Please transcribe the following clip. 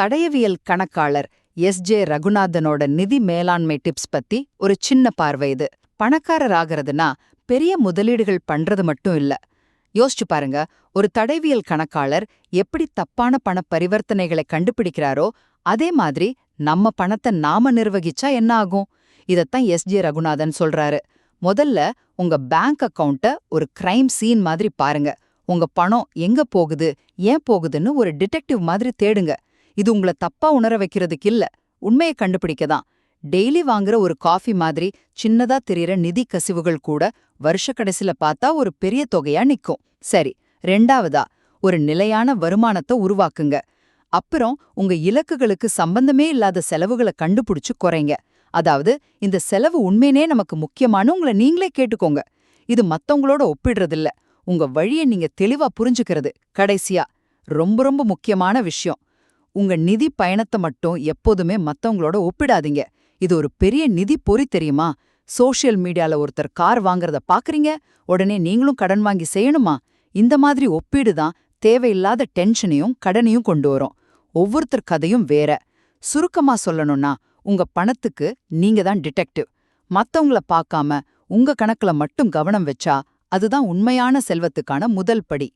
தடயவியல் கணக்காளர் S. J. ரகுநாதனோட நிதி மேலாண்மை டிப்ஸ் பத்தி ஒரு சின்ன பார்வை இது. பணக்காரர் ஆகிறதுனா பெரிய முதலீடுகள் பண்றது மட்டும் இல்ல. யோசிச்சு பாருங்க ஒரு தடவியல் கணக்காளர் எப்படி தப்பான பண பரிவர்த்தனைகளை கண்டுபிடிக்கிறாரோ அதே மாதிரி நம்ம பணத்தை நாம நிர்வகிச்சா என்ன ஆகும்? இதத்தான் எஸ். ஜே. ரகுநாதன் சொல்றாரு. முதல்ல உங்க பேங்க் அக்கவுண்ட்ட ஒரு கிரைம் சீன் மாதிரி பாருங்க. உங்க பணம் எங்க போகுது ஏன் போகுதுன்னு ஒரு டிடெக்டிவ் மாதிரி தேடுங்க. இது உங்கள தப்பா உணர வைக்கிறதுக்கு இல்ல. உண்மையை கண்டுபிடிக்க தான் டெய்லி வாங்குற ஒரு காஃபி மாதிரி சின்னதா தெரியற நிதி கசிவுகள் கூட வருஷ கடைசில பார்த்தா ஒரு பெரிய தொகையா நிக்கும். சரி ரெண்டாவதா? ஒரு நிலையான வருமானத்தை உருவாக்குங்க. அப்புறம் உங்க இலக்குகளுக்கு சம்பந்தமே இல்லாத செலவுகளை கண்டுபிடிச்சு குறைங்க. அதாவது இந்த செலவு உண்மையினே நமக்கு முக்கியமானு உங்களை நீங்களே கேட்டுக்கோங்க. இது மத்தவங்களோட ஒப்பிடுறதில்ல. உங்க வழியை நீங்க தெளிவா புரிஞ்சுக்கிறது கடைசியா. ரொம்ப ரொம்ப முக்கியமான விஷயம். உங்க நிதி பயணத்தை மட்டும் எப்போதுமே மத்தவங்களோட ஒப்பிடாதீங்க. இது ஒரு பெரிய நிதி பொறி தெரியுமா? சோஷியல் மீடியால ஒருத்தர் கார் வாங்குறத பாக்குறீங்க? உடனே நீங்களும் கடன் வாங்கி செய்யணுமா? இந்த மாதிரி ஒப்பீடு தான் தேவையில்லாத டென்ஷனையும் கடனையும் கொண்டு வரும். ஒவ்வொருத்தர் கதையும் வேற. சுருக்கமா சொல்லணும்னா உங்க பணத்துக்கு நீங்க தான் டிடெக்டிவ். மத்தவங்கள பார்க்காம உங்க கணக்குல மட்டும் கவனம் வச்சா அதுதான் உண்மையான செல்வத்துக்கான முதல் படி.